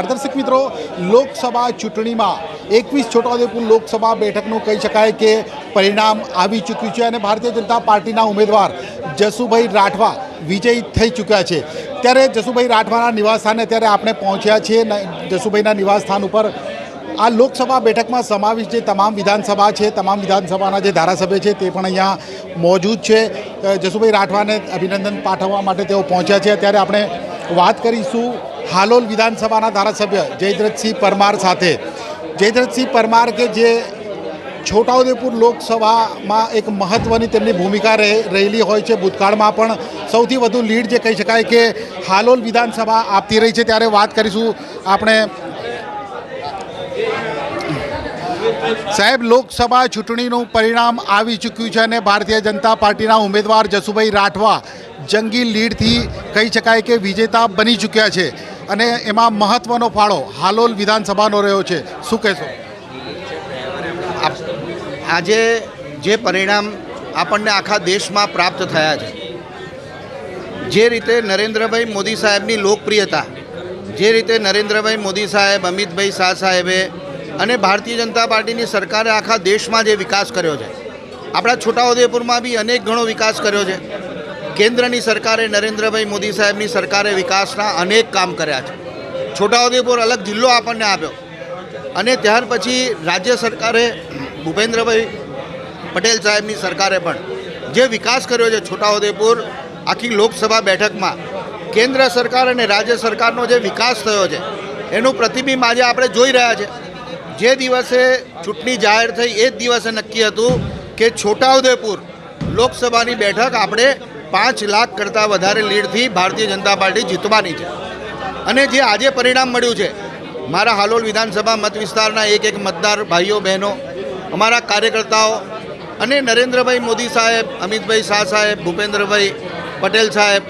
દર્શક મિત્રો, લોકસભા ચૂંટણીમાં એકવીસ છોટાઉદેપુર લોકસભા બેઠકનું કહી શકાય કે પરિણામ આવી ચૂક્યું છે અને ભારતીય જનતા પાર્ટીના ઉમેદવાર જસુભાઈ રાઠવા વિજયી થઈ ચૂક્યા છે. ત્યારે જસુભાઈ રાઠવાના નિવાસસ્થાને ત્યારે આપણે પહોંચ્યા છીએ જસુભાઈના નિવાસસ્થાન ઉપર આ લોકસભા બેઠકમાં સમાવિષ્ટ જે તમામ વિધાનસભા છે, તમામ વિધાનસભાના જે ધારાસભ્ય છે તે પણ અહીંયા મોજૂદ છે. જસુભાઈ રાઠવાને અભિનંદન પાઠવવા માટે તેઓ પહોંચ્યા છે. ત્યારે આપણે વાત કરીશું હાલોલ વિધાનસભાના ધારાસભ્ય જયદ્રથસિંહ પરમાર સાથે. જયદ્રથસિંહ પરમાર કે જે છોટાઉદેપુર લોકસભામાં એક મહત્ત્વની તેમની ભૂમિકા રહે, રહેલી હોય છે ભૂતકાળમાં પણ સૌથી વધુ લીડ જે કહી શકાય કે હાલોલ વિધાનસભા આપતી રહી છે ત્યારે વાત કરીશું આપણે સાહેબ, લોકસભા ચૂંટણીનું પરિણામ આવી ચૂક્યું છે અને ભારતીય જનતા પાર્ટીના ઉમેદવાર જસુભાઈ રાઠવા જંગી લીડથી કહી શકાય કે વિજેતા બની ચૂક્યા છે અને એમાં મહત્ત્વનો ફાળો હાલોલ વિધાનસભાનો રહ્યો છે. શું કહેશો? આજે જે પરિણામ આપણને આખા દેશમાં પ્રાપ્ત થયા છે, જે રીતે નરેન્દ્રભાઈ મોદી સાહેબની લોકપ્રિયતા, જે રીતે નરેન્દ્રભાઈ મોદી સાહેબ, અમિતભાઈ શાહ સાહેબે અને ભારતીય જનતા પાર્ટીની સરકારે આખા દેશમાં જે વિકાસ કર્યો છે, આપણા છોટાઉદેપુરમાં બી અનેક ઘણો વિકાસ કર્યો છે. કેન્દ્રની સરકારે નરેન્દ્રભાઈ મોદી સાહેબની સરકારે વિકાસના અનેક કામ કર્યા છે. છોટાઉદેપુર અલગ જિલ્લો આપણને આપ્યો. અને ત્યાર પછી રાજ્ય સરકારે, ભૂપેન્દ્રભાઈ પટેલ સાહેબની સરકારે પણ જે વિકાસ કર્યો છે છોટાઉદેપુર આખી લોકસભા બેઠકમાં, કેન્દ્ર સરકાર અને રાજ્ય સરકારનો જે વિકાસ થયો છે, એનું પ્રતિબિંબ આજે આપણે જોઈ રહ્યા છે. જે દિવસે ચૂંટણી જાહેર થઈ એ જ દિવસે નક્કી હતું કે છોટાઉદેપુર લોકસભાની બેઠક આપણે પાંચ લાખ કરતાં વધારે લીડથી ભારતીય જનતા પાર્ટી જીતવાની છે. અને જે આજે પરિણામ મળ્યું છે, મારા હાલોલ વિધાનસભા મત વિસ્તારના એક એક મતદાર ભાઈઓ, બહેનો, અમારા કાર્યકર્તાઓ અને નરેન્દ્રભાઈ મોદી સાહેબ, અમિતભાઈ શાહ સાહેબ, ભૂપેન્દ્રભાઈ પટેલ સાહેબ,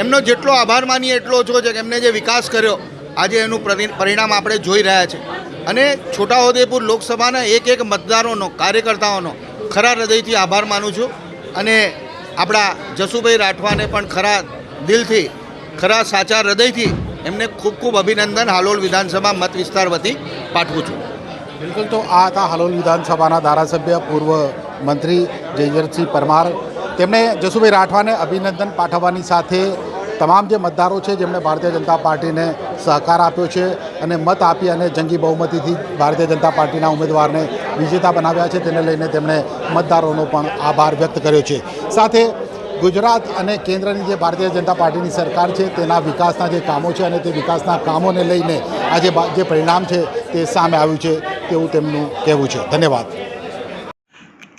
એમનો જેટલો આભાર માનીએ એટલો ઓછો છે કે એમને જે વિકાસ કર્યો, આજે એનું પરિણામ આપણે જોઈ રહ્યા છે. અને છોટાઉદેપુર લોકસભાના એક એક મતદારોનો, કાર્યકર્તાઓનો ખરા હૃદયથી આભાર માનું છું. અને આપણા જસુભાઈ રાઠવાને પણ ખરા દિલથી, ખરા સાચા હૃદયથી એમને ખૂબ ખૂબ અભિનંદન હાલોલ વિધાનસભા મત વિસ્તાર વતી પાઠવું છું. બિલકુલ, તો આ હતા હાલોલ વિધાનસભાના ધારાસભ્ય, પૂર્વ મંત્રી જયદ્રથસિંહ પરમાર. તેમણે જસુભાઈ રાઠવાને અભિનંદન પાઠવવાની સાથે તમામ જે મતદારો છે, જેમણે ભારતીય જનતા પાર્ટીને સહકાર આપ્યો છે અને મત આપી અને જંગી બહુમતીથી ભારતીય જનતા પાર્ટીના ઉમેદવારને વિજેતા બનાવ્યા છે, તેને લઈને તેમણે મતદારોનો પણ આભાર વ્યક્ત કર્યો છે. સાથે ગુજરાત અને કેન્દ્રની જે ભારતીય જનતા પાર્ટીની સરકાર છે, તેના વિકાસના જે કામો છે અને તે વિકાસના કામોને લઈને આજે જે પરિણામ છે, તે સામે આવ્યું છે, તેવું તેમનું કહેવું છે. ધન્યવાદ.